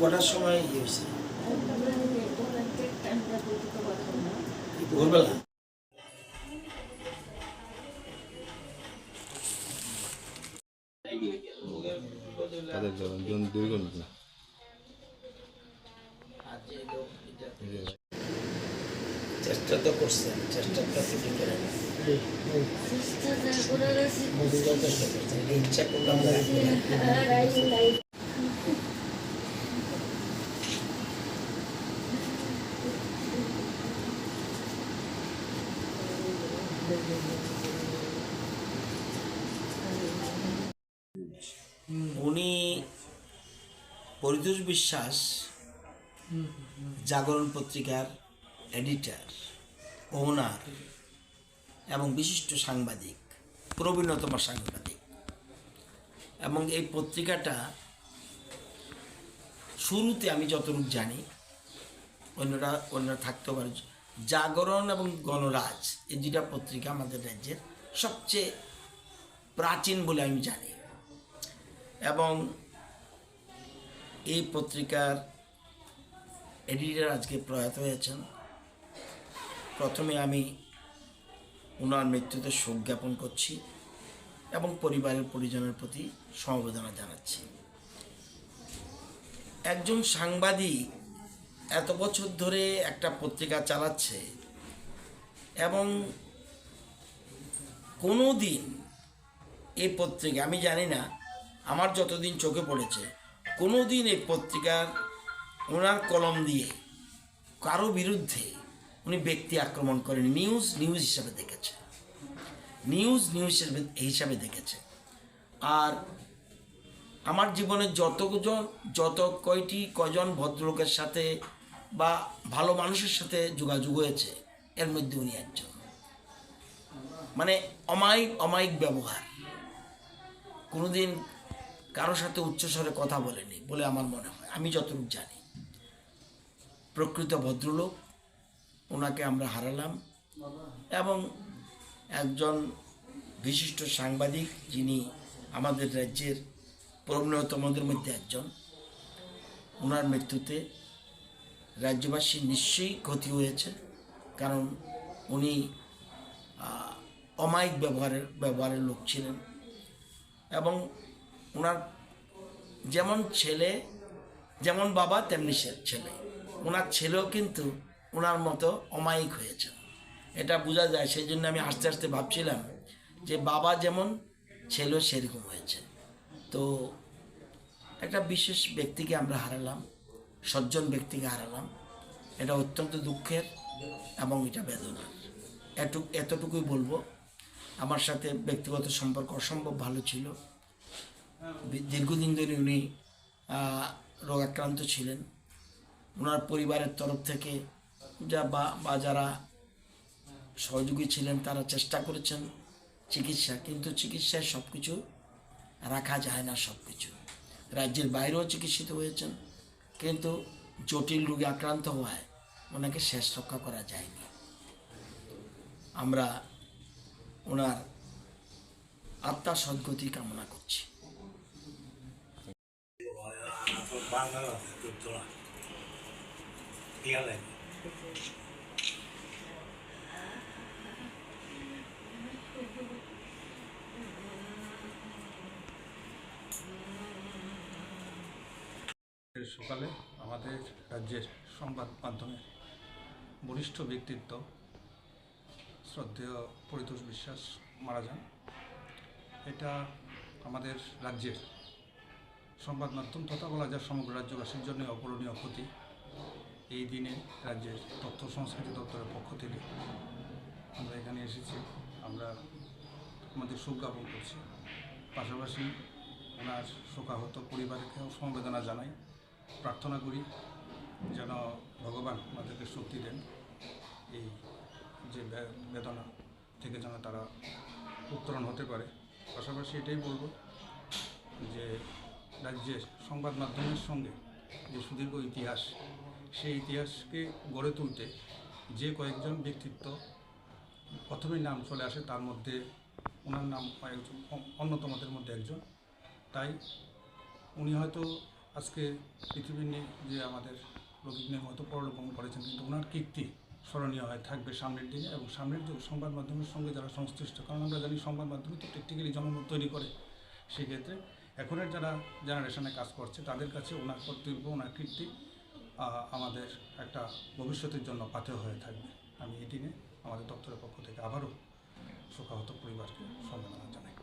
কটার সময় ইয়ে হয়েছে? ভোরবেলা। তাদের যাবেন জন দুই ঘণ্টা চেষ্টা তো করছেন চেষ্টা তো কিছু ইচ্ছা করলে আমরা রাখি না। উনি পরিতোষ বিশ্বাস জাগরণ পত্রিকার এডিটার, ওনার এবং বিশিষ্ট সাংবাদিক, প্রবীণতম সাংবাদিক। এবং এই পত্রিকাটা শুরুতে আমি যতটুকু জানি, অন্যরা অন্যরা থাকতে পারে, জাগরণ এবং গণরাজ, এই দুটা পত্রিকা আমাদের রাজ্যের সবচেয়ে প্রাচীন বলে আমি জানি। এবং এই পত্রিকার এডিটর আজকে প্রয়াত হয়েছেন। প্রথমে আমি ওনার মৃত্যুতে শোক জ্ঞাপন করছি এবং পরিবারের পরিজনের প্রতি সমবেদনা জানাচ্ছি। একজন সাংবাদিক এত বছর ধরে একটা পত্রিকা চালাচ্ছে এবং কোনো দিন এই পত্রিকা, আমি জানি না, আমার যতদিন চোখে পড়েছে কোনো দিন এই পত্রিকার ওনার কলম দিয়ে কারও বিরুদ্ধে উনি ব্যক্তি আক্রমণ করেন। নিউজ নিউজ হিসাবে দেখেছে। নিউজ নিউজ হিসাবে দেখেছে। আর আমার জীবনে যতজন যত কয়টি কজন ভদ্রলোকের সাথে বা ভালো মানুষের সাথে যোগাযোগ হয়েছে, এর মধ্যে উনি একজন। মানে অমায়িক অমায়িক ব্যবহার। কোনোদিন কারোর সাথে উচ্চস্বরে কথা বলেনি বলে আমার মনে হয়। আমি যতটুকু জানি। প্রকৃত ভদ্রলোক, ওনাকে আমরা হারালাম এবং একজন বিশিষ্ট সাংবাদিক যিনি আমাদের রাজ্যের প্রবণতমদের মধ্যে একজন, ওনার মৃত্যুতে রাজ্যবাসী নিশ্চয়ই ক্ষতি হয়েছে কারণ উনি অমায়িক ব্যবহারের ব্যবহারের লোক ছিলেন এবং ওনার যেমন ছেলে, যেমন বাবা, তেমনি ছেলে। ওনার ছেলেও কিন্তু ওনার মতো অমায়িক হয়েছে। এটা বোঝা যায় সেই জন্য আমি আস্তে আস্তে ভাবছিলাম যে বাবা যেমন ছেলেও সেরকম হয়েছে। তো একটা বিশেষ ব্যক্তিকে আমরা হারালাম, সজ্জন ব্যক্তিকে হারালাম। এটা অত্যন্ত দুঃখের এবং এটা বেদনার। এটু এতটুকুই বলব। আমার সাথে ব্যক্তিগত সম্পর্ক অসম্ভব ভালো ছিল। দীর্ঘদিন ধরে উনি আহ, রোগাক্রান্ত ছিলেন। ওনার পরিবারের তরফ থেকে যা বা বা যারা সহযোগী ছিলেন তারা চেষ্টা করেছেন চিকিৎসা কিন্তু চিকিৎসায় সব কিছু রাখা যায় না সব কিছু রাজ্যের বাইরেও চিকিৎসিত হয়েছেন কিন্তু জটিল রোগে আক্রান্ত হওয়ায় ওনাকে শেষ রক্ষা করা যায়নি। আমরা ওনার আত্মার সদ্গতি কামনা করছি। বাংলা সকালে আমাদের রাজ্যের সংবাদ মাধ্যমের বরিষ্ঠ ব্যক্তিত্ব, শ্রদ্ধেয় পরিতোষ বিশ্বাস মারা যান। এটা আমাদের রাজ্যের সংবাদ মাধ্যম তথা বলা যায় সমগ্র রাজ্যবাসীর জন্য অপূরণীয় ক্ষতি। এই দিনে রাজ্যের তথ্য সংস্কৃতি দপ্তরের পক্ষ থেকে আমরা এখানে এসেছি। আমরা আমাদের শোক জ্ঞাপন করছি। পাশাপাশি ওনার শোকাহত পরিবারকেও সমবেদনা জানাই। প্রার্থনা করি যেন ভগবান আমাদেরকে শক্তি দেন। এই যে বেদনা থেকে যেন তারা উত্তরণ হতে পারে। পাশাপাশি এটাই বলব যে রাজ্যের সংবাদ মাধ্যমের সঙ্গে যে সুদীর্ঘ ইতিহাস, সেই ইতিহাসকে গড়ে তুলতে যে কয়েকজন ব্যক্তিত্ব প্রথমেই নাম চলে আসে, তার মধ্যে ওনার নাম একজন, অন্যতমদের মধ্যে একজন। তাই উনি হয়তো আজকে পৃথিবীর নিয়ে যে আমাদের রবীন্দ্রের মতো পরলোকন করেছেন, কিন্তু ওনার কীর্তি স্মরণীয় হয়ে থাকবে সামনের দিনে এবং সামনের যুগ সংবাদ মাধ্যমের সঙ্গে যারা সংশ্লিষ্ট, কারণ আমরা জানি সংবাদ মাধ্যমে তো টেকনিক্যালি জনমত তৈরি করে। সেক্ষেত্রে এখনের যারা জেনারেশনে কাজ করছে, তাদের কাছে ওনার কর্তব্য, ওনার কীর্তি আমাদের একটা ভবিষ্যতের জন্য পাথেয় হয়ে থাকবে। আমি এই দিনে আমাদের দপ্তরের পক্ষ থেকে আবারও শোকাহত পরিবারকে সম্মাননা জানাই।